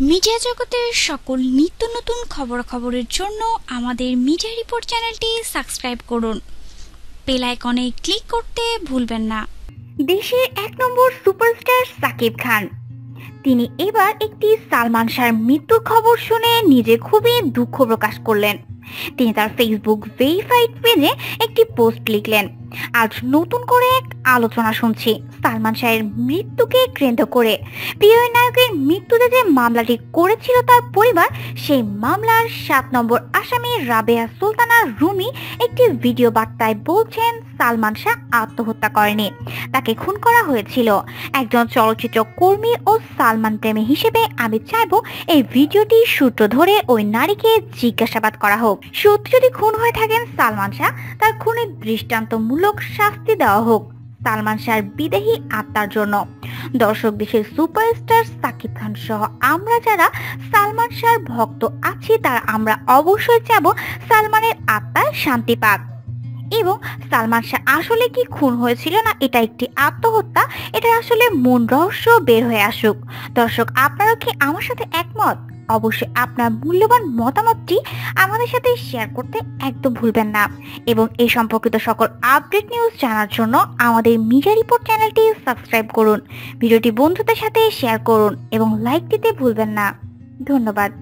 Media জগতের সকল নিত্য নতুন খবরাখবরের জন্য আমাদের মিডিয়া রিপোর্ট চ্যানেলটি সাবস্ক্রাইব করুন। বেল আইকনে ক্লিক করতে ভুলবেন না। দেশে এক নম্বর সুপারস্টার সাকিব খান। তিনি এবার একটি সালমান শাহর মৃত্যুর খবর শুনে নিজে খুবই দুঃখ প্রকাশ করলেন। তিনি তার ফেসবুক ভেরিফাইড পেজে একটি পোস্ট লিখলেন, আজ নতুন করে এক আলোচনা শুনছি সালমান শাহের মৃত্যুকে কেন্দ্র করে। প্রিয় নায়কের মৃত্যুতে যে মামলাটি করেছিল তার পরিবার, সেই মামলার সাত নম্বর আসামি রাবেয়া সুলতানা রুমি একটি ভিডিও বার্তায় বলছেন সালমান শাহ আত্মহত্যা করেনি। তাকে খুন করা হয়েছিল। একজন চলচ্চিত্র কর্মী ও সালমান প্রেমী হিসেবে আমি চাইব এই ভিডিওটি সূত্র ধরে ওই নারীকে জিজ্ঞাসাবাদ করা হোক। সত্যি যদি খুন হয়ে থাকেন সালমান শাহ, তার খুনের দৃষ্টান্তমূলক শাস্তি দেওয়া হোক। সালমান শাহর বিদেহী আত্মার জন্য। দর্শক দেশের সুপারস্টার সাকিব খান সহ আমরা যারা সালমান শাহর ভক্ত আছি, তারা আমরা অবশ্যই চাবো সালমানের আত্মার শান্তি পাক। এবং সালমান শাহ আসলে কি খুন হয়েছিল না এটা একটি আত্মহত্যা? এটা আসলে মূল রহস্য বের হয়ে আসুক। দর্শক আপনারা কি আমার সাথে একমত? অবশ্যই আপনার মূল্যবান মতামতটি আমাদের সাথে শেয়ার করতে একদম ভুলবেন না। এবং এই সম্পর্কিত সকল আপডেট নিউজ জানার জন্য আমাদের মিডিয়া রিপোর্ট চ্যানেলটি সাবস্ক্রাইব করুন। ভিডিওটি বন্ধুদের সাথে শেয়ার করুন এবং লাইক দিতে ভুলবেন না। ধন্যবাদ।